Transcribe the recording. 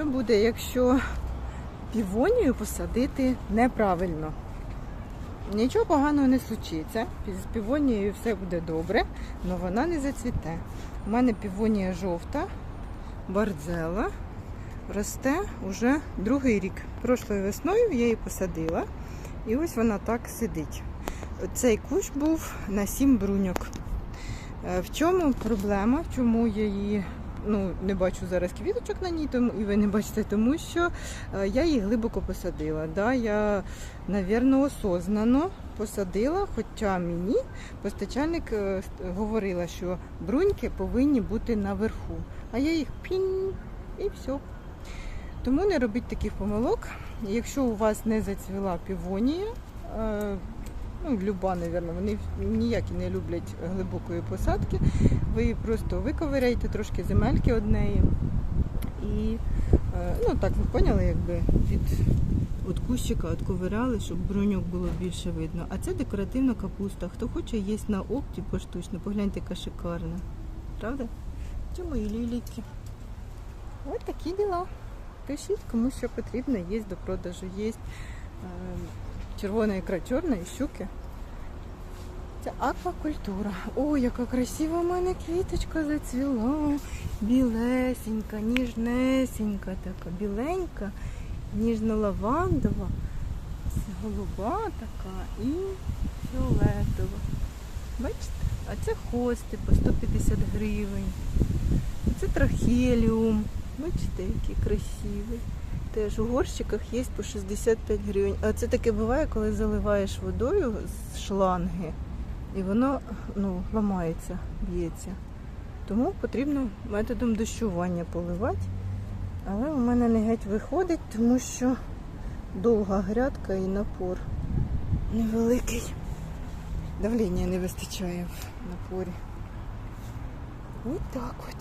Що буде, якщо півонію посадити неправильно? Нічого поганого не случиться. З півонією все буде добре, але вона не зацвіте. У мене півонія жовта, бардзела, росте уже другий рік. Прошлою весною я її посадила, і ось вона так сидить. Цей кущ був на сім бруньок. Е, В чому проблема? Чому я її ну, не бачу зараз квіточок на ній, тому і ви не бачите, тому що е, я її глибоко посадила. Да? Я, навірно, осознано посадила, хоча мені постачальник е, говорила, що бруньки повинні бути наверху, а я їх пінь і все. Тому не робіть таких помилок. Якщо у вас не зацвіла півонія, е, ну, люба, навірно, вони ніякі не люблять глибокої посадки. Ви її просто виковиряєте трошки земельки однеї. І е, ну так ви поняли, якби від от кущика отковиряли, щоб бруньок було більше видно. А це декоративна капуста. Хто хоче їсть на опті поштучно, погляньте, яка шикарна. Правда? Це мої ліліки. Ось такі діла. Пишіть, кому що потрібно, є до продажу, є червона ікра чорна і щуки. Це аквакультура. О, яка красива в мене квіточка зацвіла. Білесенька, ніжнесенька, така біленька, ніжно-лавандова, голуба така і фіолетова. Бачите? А це хости по 150 гривень. Це трахеліум. Бачите, який красивий. Теж у горщиках є по 65 гривень. А це таке буває, коли заливаєш водою з шланги, і воно ну, ламається, б'ється. Тому потрібно методом дощування поливати. Але у мене не геть виходить, тому що довга грядка і напор невеликий. Давлення не вистачає в напорі. Ось так от.